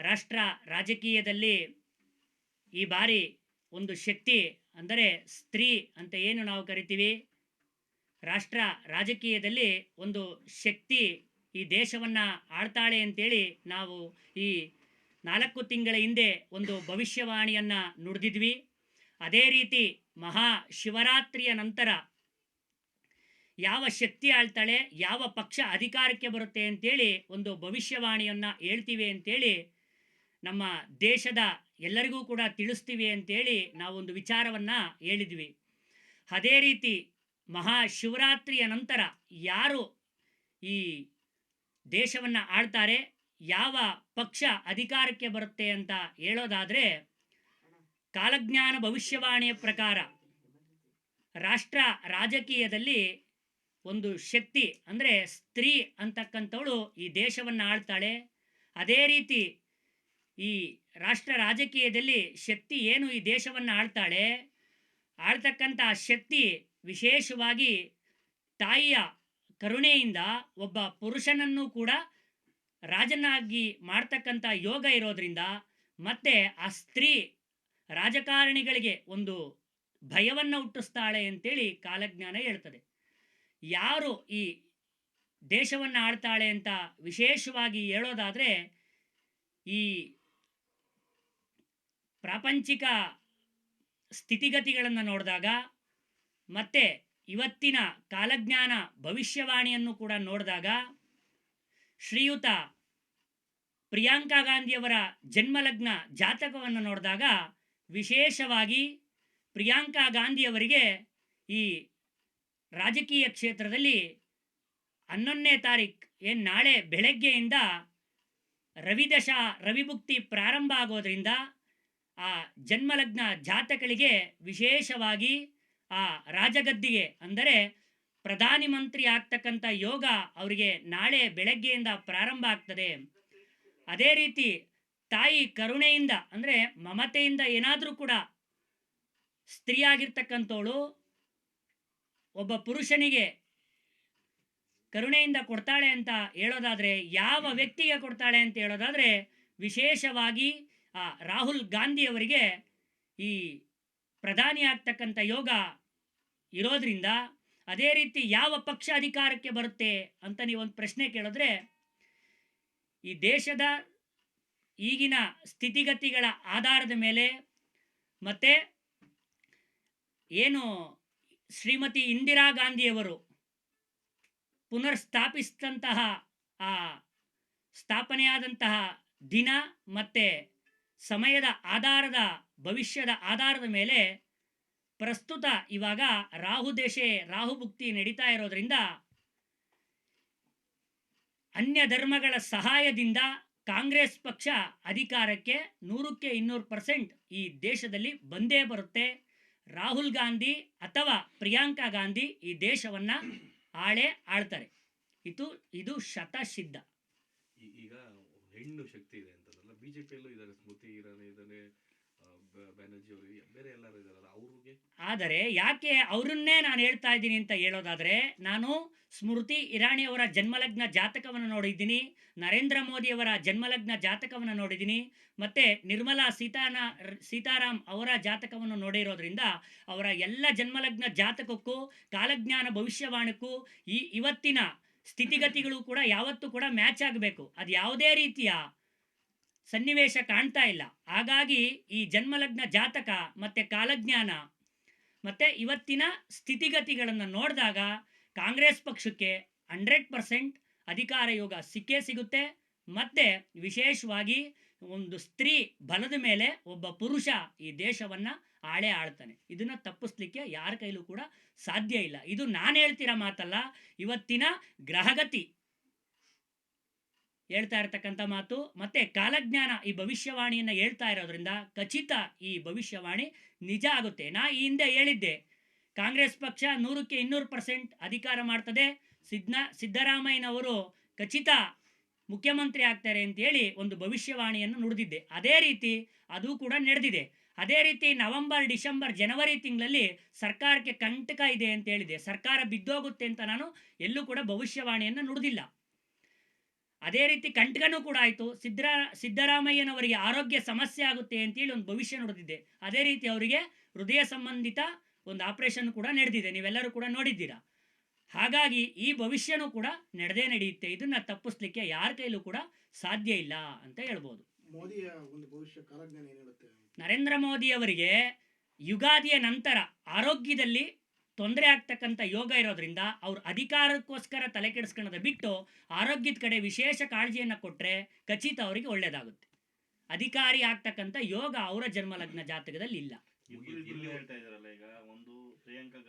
ರಾಷ್ಟ್ರ ರಾಜಕೀಯದಲ್ಲಿ ಈ ಬಾರಿ ಒಂದು ಶಕ್ತಿ ಅಂದರೆ ಸ್ತ್ರೀ ಅಂತ ಏನು ನಾವು ಕರಿತೀವಿ? ರಾಷ್ಟ್ರ ರಾಜಕೀಯದಲ್ಲಿ ಒಂದು ಶಕ್ತಿ ಈ ದೇಶವನ್ನು ಆಳ್ತಾಳೆ ಅಂತೇಳಿ ನಾವು ಈ ನಾಲ್ಕು ತಿಂಗಳ ಹಿಂದೆ ಒಂದು ಭವಿಷ್ಯವಾಣಿಯನ್ನು ನುಡಿದಿದ್ವಿ. ಅದೇ ರೀತಿ ಮಹಾ ಶಿವರಾತ್ರಿಯ ನಂತರ ಯಾವ ಶಕ್ತಿ ಆಳ್ತಾಳೆ, ಯಾವ ಪಕ್ಷ ಅಧಿಕಾರಕ್ಕೆ ಬರುತ್ತೆ ಅಂತೇಳಿ ಒಂದು ಭವಿಷ್ಯವಾಣಿಯನ್ನು ಹೇಳ್ತೀವಿ ಅಂತೇಳಿ ನಮ್ಮ ದೇಶದ ಎಲ್ಲರಿಗೂ ಕೂಡ ತಿಳಿಸ್ತೀವಿ ಅಂತೇಳಿ ನಾವೊಂದು ವಿಚಾರವನ್ನು ಹೇಳಿದ್ವಿ. ಅದೇ ರೀತಿ ಮಹಾಶಿವರಾತ್ರಿಯ ನಂತರ ಯಾರು ಈ ದೇಶವನ್ನು ಆಳ್ತಾರೆ, ಯಾವ ಪಕ್ಷ ಅಧಿಕಾರಕ್ಕೆ ಬರುತ್ತೆ ಅಂತ ಹೇಳೋದಾದರೆ ಕಾಲಜ್ಞಾನ ಭವಿಷ್ಯವಾಣಿಯ ಪ್ರಕಾರ ರಾಷ್ಟ್ರ ರಾಜಕೀಯದಲ್ಲಿ ಒಂದು ಶಕ್ತಿ ಅಂದರೆ ಸ್ತ್ರೀ ಅಂತಕ್ಕಂಥವಳು ಈ ದೇಶವನ್ನು ಆಳ್ತಾಳೆ. ಅದೇ ರೀತಿ ಈ ರಾಷ್ಟ್ರ ರಾಜಕೀಯದಲ್ಲಿ ಶಕ್ತಿ ಏನು ಈ ದೇಶವನ್ನು ಆಳ್ತಾಳೆ? ಆಳ್ತಕ್ಕಂಥ ಶಕ್ತಿ ವಿಶೇಷವಾಗಿ ತಾಯಿಯ ಕರುಣೆಯಿಂದ ಒಬ್ಬ ಪುರುಷನನ್ನು ಕೂಡ ರಾಜನಾಗಿ ಮಾಡ್ತಕ್ಕಂಥ ಯೋಗ ಇರೋದ್ರಿಂದ ಮತ್ತೆ ಆ ಸ್ತ್ರೀ ರಾಜಕಾರಣಿಗಳಿಗೆ ಒಂದು ಭಯವನ್ನು ಹುಟ್ಟಿಸ್ತಾಳೆ ಅಂತೇಳಿ ಕಾಲಜ್ಞಾನ ಹೇಳ್ತದೆ. ಯಾರು ಈ ದೇಶವನ್ನು ಆಳ್ತಾಳೆ ಅಂತ ವಿಶೇಷವಾಗಿ ಹೇಳೋದಾದರೆ ಈ ಪ್ರಾಪಂಚಿಕ ಸ್ಥಿತಿಗತಿಗಳನ್ನು ನೋಡಿದಾಗ ಮತ್ತೆ ಇವತ್ತಿನ ಕಾಲಜ್ಞಾನ ಭವಿಷ್ಯವಾಣಿಯನ್ನು ಕೂಡ ನೋಡಿದಾಗ ಶ್ರೀಯುತ ಪ್ರಿಯಾಂಕಾ ಗಾಂಧಿಯವರ ಜನ್ಮಲಗ್ನ ಜಾತಕವನ್ನು ನೋಡಿದಾಗ ವಿಶೇಷವಾಗಿ ಪ್ರಿಯಾಂಕಾ ಗಾಂಧಿಯವರಿಗೆ ಈ ರಾಜಕೀಯ ಕ್ಷೇತ್ರದಲ್ಲಿ ಹನ್ನೊಂದನೇ ತಾರೀಕು ಏನು ನಾಳೆ ಬೆಳಗ್ಗೆಯಿಂದ ರವಿದಶಾ, ರವಿಭುಕ್ತಿ ಪ್ರಾರಂಭ ಆಗೋದ್ರಿಂದ ಆ ಜನ್ಮಲಗ್ನ ಜಾತಕಗಳಿಗೆ ವಿಶೇಷವಾಗಿ ಆ ರಾಜಗದ್ದಿಗೆ ಅಂದರೆ ಪ್ರಧಾನಿ ಮಂತ್ರಿ ಆಗ್ತಕ್ಕಂಥ ಯೋಗ ಅವರಿಗೆ ನಾಳೆ ಬೆಳಗ್ಗೆಯಿಂದ ಪ್ರಾರಂಭ ಆಗ್ತದೆ. ಅದೇ ರೀತಿ ತಾಯಿ ಕರುಣೆಯಿಂದ ಅಂದರೆ ಮಮತೆಯಿಂದ ಏನಾದರೂ ಕೂಡ ಸ್ತ್ರೀಯಾಗಿರ್ತಕ್ಕಂಥವಳು ಒಬ್ಬ ಪುರುಷನಿಗೆ ಕರುಣೆಯಿಂದ ಕೊಡ್ತಾಳೆ ಅಂತ ಹೇಳೋದಾದರೆ, ಯಾವ ವ್ಯಕ್ತಿಗೆ ಕೊಡ್ತಾಳೆ ಅಂತ ಹೇಳೋದಾದರೆ, ವಿಶೇಷವಾಗಿ ಆ ರಾಹುಲ್ ಗಾಂಧಿಯವರಿಗೆ ಈ ಪ್ರಧಾನಿ ಆಗ್ತಕ್ಕಂಥ ಯೋಗ ಇರೋದ್ರಿಂದ ಅದೇ ರೀತಿ ಯಾವ ಪಕ್ಷ ಅಧಿಕಾರಕ್ಕೆ ಬರುತ್ತೆ ಅಂತ ನೀವೊಂದು ಪ್ರಶ್ನೆ ಕೇಳಿದ್ರೆ, ಈ ದೇಶದ ಈಗಿನ ಸ್ಥಿತಿಗತಿಗಳ ಆಧಾರದ ಮೇಲೆ ಮತ್ತು ಏನು ಶ್ರೀಮತಿ ಇಂದಿರಾ ಗಾಂಧಿಯವರು ಪುನರ್ ಸ್ಥಾಪಿಸಿದಂತಹ ಆ ಸ್ಥಾಪನೆಯಾದಂತಹ ದಿನ ಮತ್ತು ಸಮಯದ ಆಧಾರದ, ಭವಿಷ್ಯದ ಆಧಾರದ ಮೇಲೆ ಪ್ರಸ್ತುತ ಇವಾಗ ರಾಹು ದೇಶೆ ರಾಹು ಭುಕ್ತಿ ನಡೀತಾ ಇರೋದ್ರಿಂದ ಅನ್ಯ ಧರ್ಮಗಳ ಸಹಾಯದಿಂದ ಕಾಂಗ್ರೆಸ್ ಪಕ್ಷ ಅಧಿಕಾರಕ್ಕೆ ನೂರಕ್ಕೆ ಇನ್ನೂರು ಪರ್ಸೆಂಟ್ ಈ ದೇಶದಲ್ಲಿ ಬಂದೇ ಬರುತ್ತೆ. ರಾಹುಲ್ ಗಾಂಧಿ ಅಥವಾ ಪ್ರಿಯಾಂಕಾ ಗಾಂಧಿ ಈ ದೇಶವನ್ನು ಆಳೆ ಆಳ್ತಾರೆ. ಇದು ಇದು ಶತಸಿದ್ಧ. ಈಗ ಹೆಣ್ಣು ಶಕ್ತಿ ಇದ್ದಾರೆ. ಸ್ಮೃತಿ ಇರಾನಿ ಇದ್ದಾನೆ ಬ್ಯಾನರ್ಜಿ ಅವರು ಬೇರೆ ಎಲ್ಲರೂ ಇದಾರಲ್ಲ, ಅವ್ರಿಗೆ? ಆದರೆ ಯಾಕೆ ಅವರನ್ನೇ ನಾನು ಹೇಳ್ತಾ ಇದ್ದೀನಿ ಅಂತ ಹೇಳೋದಾದ್ರೆ, ನಾನು ಸ್ಮೃತಿ ಇರಾಣಿಯವರ ಜನ್ಮಲಗ್ನ ಜಾತಕವನ್ನು ನೋಡಿದ್ದೀನಿ, ನರೇಂದ್ರ ಮೋದಿಯವರ ಜನ್ಮಲಗ್ನ ಜಾತಕವನ್ನು ನೋಡಿದ್ದೀನಿ, ಮತ್ತು ನಿರ್ಮಲಾ ಸೀತಾನ, ಸೀತಾರಾಮ್ ಅವರ ಜಾತಕವನ್ನು ನೋಡಿರೋದ್ರಿಂದ ಅವರ ಎಲ್ಲ ಜನ್ಮಲಗ್ನ ಜಾತಕಕ್ಕೂ, ಕಾಲಜ್ಞಾನ ಭವಿಷ್ಯವಾಣಕ್ಕೂ ಈ ಇವತ್ತಿನ ಸ್ಥಿತಿಗತಿಗಳು ಕೂಡ ಯಾವತ್ತೂ ಕೂಡ ಮ್ಯಾಚ್ ಆಗಬೇಕು. ಅದು ಯಾವುದೇ ರೀತಿಯ ಸನ್ನಿವೇಶ ಕಾಣ್ತಾ ಇಲ್ಲ. ಹಾಗಾಗಿ ಈ ಜನ್ಮಲಗ್ನ ಜಾತಕ ಮತ್ತು ಕಾಲಜ್ಞಾನ ಮತ್ತು ಇವತ್ತಿನ ಸ್ಥಿತಿಗತಿಗಳನ್ನು ನೋಡಿದಾಗ ಕಾಂಗ್ರೆಸ್ ಪಕ್ಷಕ್ಕೆ ಹಂಡ್ರೆಡ್ ಪರ್ಸೆಂಟ್ ಅಧಿಕಾರ ಯೋಗ ಸಿಕ್ಕೇ ಸಿಗುತ್ತೆ. ಮತ್ತು ವಿಶೇಷವಾಗಿ ಒಂದು ಸ್ತ್ರೀ ಬಲದ ಮೇಲೆ ಒಬ್ಬ ಪುರುಷ ಈ ದೇಶವನ್ನು ಆಳೆ ಆಳ್ತಾನೆ. ಇದನ್ನು ತಪ್ಪಿಸ್ಲಿಕ್ಕೆ ಯಾರ ಕೈಲೂ ಕೂಡ ಸಾಧ್ಯ ಇಲ್ಲ. ಇದು ನಾನು ಹೇಳ್ತಿರೋ ಮಾತಲ್ಲ, ಇವತ್ತಿನ ಗ್ರಹಗತಿ. ಹೇಳ್ತಾ ಇರತಕ್ಕಂಥ ಮಾತು. ಮತ್ತೆ ಕಾಲಜ್ಞಾನ ಈ ಭವಿಷ್ಯವಾಣಿಯನ್ನು ಹೇಳ್ತಾ ಇರೋದ್ರಿಂದ ಖಚಿತ ಈ ಭವಿಷ್ಯವಾಣಿ ನಿಜ ಆಗುತ್ತೆ. ನಾ ಈ ಹಿಂದೆ ಹೇಳಿದ್ದೆ. ಕಾಂಗ್ರೆಸ್ ಪಕ್ಷ ನೂರಕ್ಕೆ ಇನ್ನೂರು ಪರ್ಸೆಂಟ್ ಅಧಿಕಾರ ಮಾಡ್ತದೆ. ಸಿದ್ನ, ಸಿದ್ದರಾಮಯ್ಯನವರು ಖಚಿತ ಮುಖ್ಯಮಂತ್ರಿ ಆಗ್ತಾರೆ ಅಂತೇಳಿ ಒಂದು ಭವಿಷ್ಯವಾಣಿಯನ್ನು ನುಡಿದಿದ್ದೆ. ಅದೇ ರೀತಿ ಅದು ಕೂಡ ನಡೆದಿದೆ. ಅದೇ ರೀತಿ ನವೆಂಬರ್, ಡಿಸೆಂಬರ್, ಜನವರಿ ತಿಂಗಳಲ್ಲಿ ಸರ್ಕಾರಕ್ಕೆ ಕಂಟಕ ಇದೆ ಅಂತ ಹೇಳಿದೆ ಸರ್ಕಾರ ಬಿದ್ದೋಗುತ್ತೆ ಅಂತ ನಾನು ಎಲ್ಲೂ ಕೂಡ ಭವಿಷ್ಯವಾಣಿಯನ್ನು ನುಡಿದಿಲ್ಲ. ಅದೇ ರೀತಿ ಕಂಟಕನೂ ಕೂಡ ಆಯಿತು. ಸಿದ್ದರಾ ಸಿದ್ದರಾಮಯ್ಯನವರಿಗೆ ಆರೋಗ್ಯ ಸಮಸ್ಯೆ ಆಗುತ್ತೆ ಅಂತೇಳಿ ಒಂದು ಭವಿಷ್ಯ ನೋಡಿದಿದ್ದೆ ಅದೇ ರೀತಿ ಅವರಿಗೆ ಹೃದಯ ಸಂಬಂಧಿತ ಒಂದು ಆಪರೇಷನ್ ಕೂಡ ನಡೆದಿದೆ. ನೀವೆಲ್ಲರೂ ಕೂಡ ನೋಡಿದ್ದೀರಾ? ಹಾಗಾಗಿ ಈ ಭವಿಷ್ಯನೂ ಕೂಡ ನಡೆದೇ ನಡೆಯುತ್ತೆ. ಇದನ್ನ ತಪ್ಪಿಸ್ಲಿಕ್ಕೆ ಯಾರ ಕೈಲೂ ಕೂಡ ಸಾಧ್ಯ ಇಲ್ಲ ಅಂತ ಹೇಳ್ಬೋದು. ನರೇಂದ್ರ ಮೋದಿ ಅವರಿಗೆ ಯುಗಾದಿಯ ನಂತರ ಆರೋಗ್ಯದಲ್ಲಿ ತೊಂದರೆ ಆಗ್ತಕ್ಕಂಥ ಯೋಗ ಇರೋದ್ರಿಂದ ಅವ್ರ ಅಧಿಕಾರಕ್ಕೋಸ್ಕರ ತಲೆ ಕೆಡಿಸ್ಕೊಳ್ಳೋದ ಬಿಟ್ಟು ಆರೋಗ್ಯದ ಕಡೆ ವಿಶೇಷ ಕಾಳಜಿಯನ್ನು ಕೊಟ್ಟರೆ ಖಚಿತ ಅವರಿಗೆ ಒಳ್ಳೇದಾಗುತ್ತೆ. ಅಧಿಕಾರಿ ಆಗ್ತಕ್ಕಂಥ ಯೋಗ ಅವರ ಜನ್ಮಲಗ್ನ ಜಾತಕದಲ್ಲಿ ಇಲ್ಲ